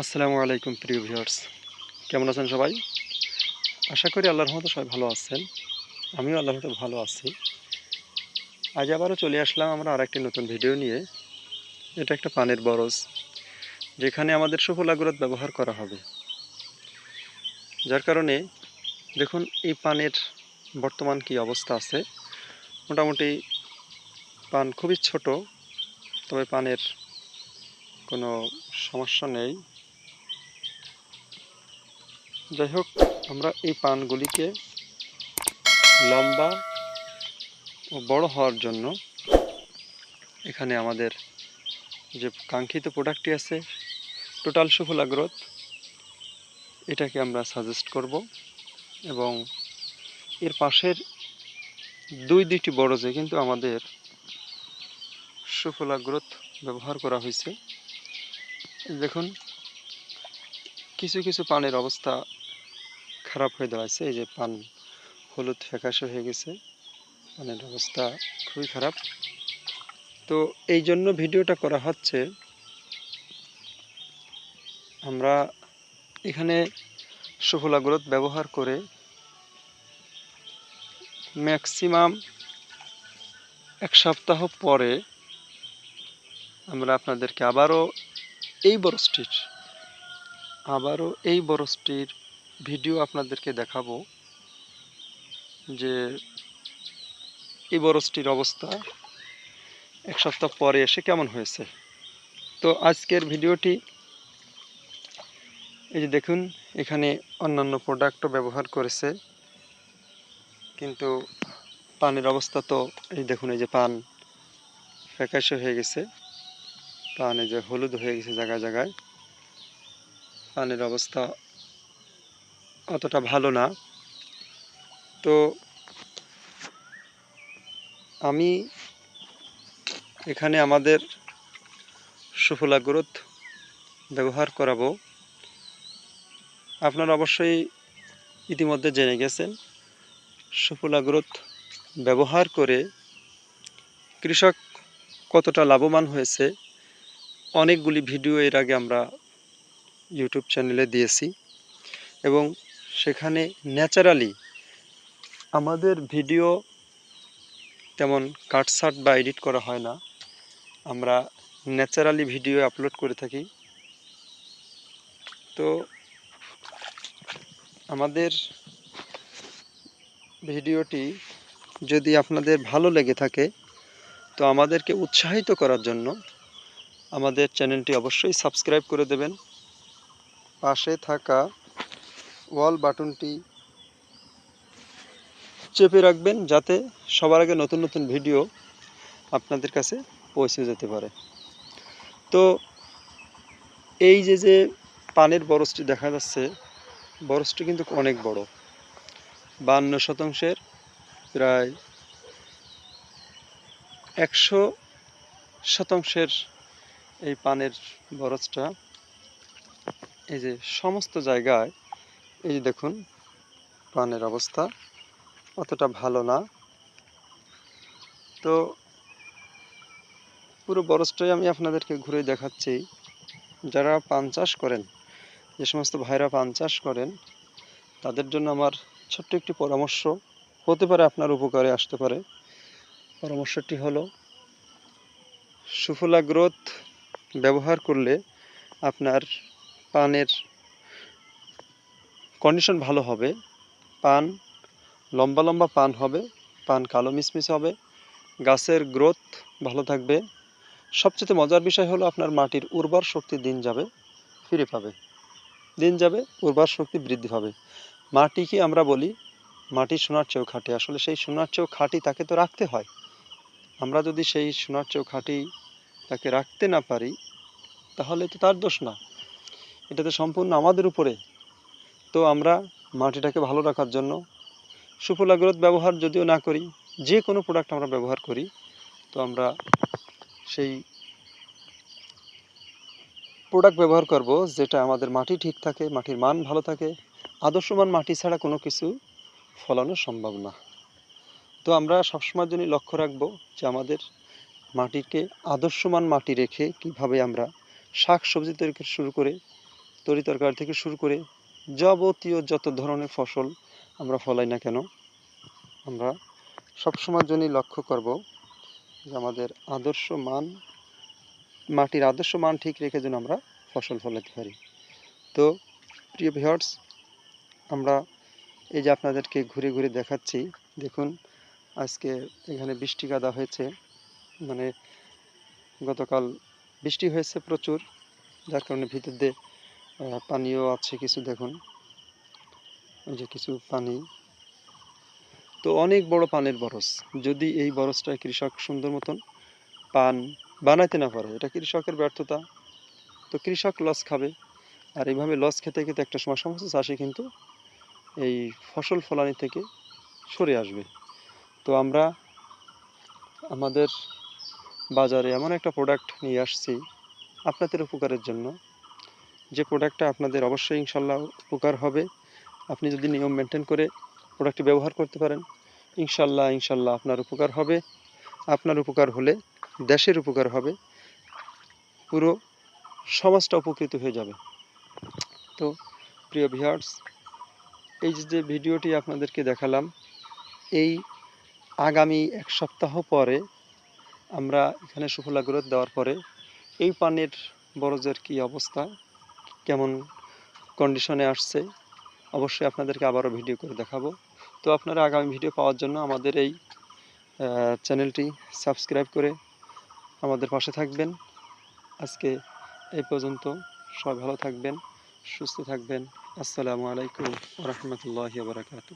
আসসালামু আলাইকুম, প্রিয় ভিউয়ার্স। কেমন আছেন সবাই? আশা করি আল্লাহর রহমতে সবাই ভালো আছেন। আমিও আল্লাহর রহমতে ভালো আছি। আজ আবারও চলে আসলাম আমরা আরেকটি নতুন ভিডিও নিয়ে। এটা একটা পানের বরজ, যেখানে আমাদের সুফলা গ্রোথ ব্যবহার করা হবে। যার কারণে দেখুন, এই পানের বর্তমান কি অবস্থা আছে। মোটামুটি পান খুবই ছোট, তবে পানের কোনো সমস্যা নেই। যাই হোক আমরা এই পানগুলিকে লম্বা ও বড় হওয়ার জন্য এখানে আমাদের যে কাঙ্ক্ষিত প্রোডাক্টটি আছে টোটাল সুফলা গ্রোথ এটাকে আমরা সাজেস্ট করব এবং এর পাশের দুই দুইটি বড় যে কিন্তু আমাদের সুফলা গ্রোথ ব্যবহার করা হয়েছে। দেখুন, কিছু কিছু পানের অবস্থা খারাপ হয়ে দাঁড়াচ্ছে এই যে পান হলুদ ফ্যাকাশে হয়ে গেছে, পানের অবস্থা খুবই খারাপ। তো এই জন্য ভিডিওটা করা হচ্ছে, আমরা এখানে সুফলা গ্রোথ ব্যবহার করে ম্যাক্সিমাম এক সপ্তাহ পরে আমরা আপনাদেরকে আবারও এই বরসটির আবারও এই বরসটির ভিডিও আপনাদেরকে দেখাবো যে এই বরসটির অবস্থা এক সপ্তাহ পরে এসে কেমন হয়েছে। তো আজকের ভিডিওটি এই যে দেখুন, এখানে অন্যান্য প্রোডাক্টও ব্যবহার করেছে, কিন্তু পানের অবস্থা তো এই দেখুন, এই যে পান ফ্যাকাশে হয়ে গেছে, পান এই যে হলুদ হয়ে গেছে জায়গায় জায়গায়। পানের অবস্থা অতটা ভালো না। তো আমি এখানে আমাদের সুফলা গ্রোথ ব্যবহার করাবো। আপনারা অবশ্যই ইতিমধ্যে জেনে গেছেন, সুফলা গ্রোথ ব্যবহার করে কৃষক কতটা লাভবান হয়েছে। অনেকগুলি ভিডিও এর আগে আমরা ইউটিউব চ্যানেলে দিয়েছি এবং সেখানে ন্যাচারালি আমাদের ভিডিও তেমন কাটসাট বা এডিট করা হয় না। আমরা ন্যাচারালি ভিডিও আপলোড করে থাকি। তো আমাদের ভিডিওটি যদি আপনাদের ভালো লেগে থাকে, তো আমাদেরকে উৎসাহিত করার জন্য আমাদের চ্যানেলটি অবশ্যই সাবস্ক্রাইব করে দেবেন। পাশে থাকা ওয়াল বাটনটি চেপে রাখবেন যাতে সবার আগে নতুন নতুন ভিডিও আপনাদের কাছে পৌঁছে যেতে পারে। তো এই যে যে পানের বরসটি দেখা যাচ্ছে, বরসটি কিন্তু অনেক বড়। বান্ন শতাংশের প্রায় একশো শতাংশের এই পানের বরজটা এই যে সমস্ত জায়গায় এই দেখুন, পানের অবস্থা অতটা ভালো না। তো পুরো বরজটাই আমি আপনাদেরকে ঘুরে দেখাচ্ছি। যারা পান চাষ করেন, যে সমস্ত ভাইরা পান চাষ করেন, তাদের জন্য আমার ছোট্ট একটি পরামর্শ হতে পারে, আপনার উপকারে আসতে পারে। পরামর্শটি হলো, সুফলা গ্রোথ ব্যবহার করলে আপনার পানের কন্ডিশন ভালো হবে, পান, লম্বা লম্বা পান হবে, পান কালো মিসমিস হবে, গাছের গ্রোথ ভালো থাকবে। সবচেয়ে মজার বিষয় হলো আপনার মাটির উর্বর শক্তি দিন যাবে, ফিরে পাবে। দিন যাবে, উর্বর শক্তি বৃদ্ধি পাবে। মাটিকে আমরা বলি? মাটি সোনার চেয়েও খাঁটি। আসলে সেই সোনার চেয়েও খাঁটি তাকে তো রাখতে হয়। আমরা যদি সেই সোনার চেয়েও খাঁটি তাকে রাখতে না পারি, তাহলে তো তার দোষ না। এটা তো সম্পূর্ণ আমাদের উপরে তো আমরা মাটিটাকে ভালো রাখার জন্য সুফলা গ্রোথ ব্যবহার যদিও না করি, যে কোনো প্রোডাক্ট আমরা ব্যবহার করি, তো আমরা সেই প্রোডাক্ট ব্যবহার করব যেটা আমাদের মাটি ঠিক থাকে, মাটির মান ভালো থাকে, আদর্শমান মাটি ছাড়া কোনো কিছু ফলানো সম্ভব না। তো আমরা সবসময়ের জন্য লক্ষ্য রাখব যে আমাদের মাটিকে আদর্শমান মাটি রেখে কীভাবে আমরা শাক সবজি তৈরি থেকে শুরু করে, তরি তরকারি থেকে শুরু করে যাবতীয় যত ধরনের ফসল আমরা ফলাই না কেন, আমরা সবসময়ের জন্যই লক্ষ্য করব যে আমাদের আদর্শ মান, মাটির আদর্শ মান ঠিক রেখে যেন আমরা ফসল ফলাতে পারি। তো, প্রিয় ভিউয়ার্স আমরা এই যে আপনাদেরকে ঘুরে ঘুরে দেখাচ্ছি, দেখুন আজকে এখানে বৃষ্টি কাদা হয়েছে মানে গতকাল বৃষ্টি হয়েছে প্রচুর, যার কারণে ভিতর দিয়ে পানিও আছে কিছু দেখুন। ওই যে কিছু পানি। তো অনেক বড় পানের বরজ। যদি এই বরজটা কৃষক সুন্দর মতন পান বানাইতে না পারে, এটা কৃষকের ব্যর্থতা। তো কৃষক লস খাবে। আর এইভাবে লস খেতে খেতে একটা সময় সমস্ত চাষি কিন্তু এই ফসল ফলানি থেকে সরে আসবে। তো আমরা আমাদের বাজারে এমন একটা প্রোডাক্ট নিয়ে আসছি আপনাদের উপকারের জন্য। যে প্রোডাক্টটা আপনাদের অবশ্যই ইনশাল্লাহ উপকার হবে। আপনি যদি নিয়ম মেনটেন করে প্রোডাক্টটি ব্যবহার করতে পারেন, ইনশাল্লাহ ইনশাল্লাহ আপনার উপকার হবে। আপনার উপকার হলে দেশের উপকার হবে। পুরো সমাজটা উপকৃত হয়ে যাবে। তো প্রিয় ভিউয়ার্স এই যে ভিডিওটি আপনাদেরকে দেখালাম, এই আগামী এক সপ্তাহ পরে আমরা এখানে সুফলা গ্রোথ দেওয়ার পরে এই পানের বরজের কি অবস্থা কেমন কন্ডিশনে আসছে, অবশ্যই আপনাদেরকে আবারও ভিডিও করে দেখাবো। তো আপনারা আগামী ভিডিও পাওয়ার জন্য আমাদের এই চ্যানেলটি সাবস্ক্রাইব করে আমাদের পাশে থাকবেন। আজকে এই পর্যন্ত সবাই ভালো থাকবেন, সুস্থ থাকবেন। আসসালামু আলাইকুম রহমতুল্লাহ বারাকাতু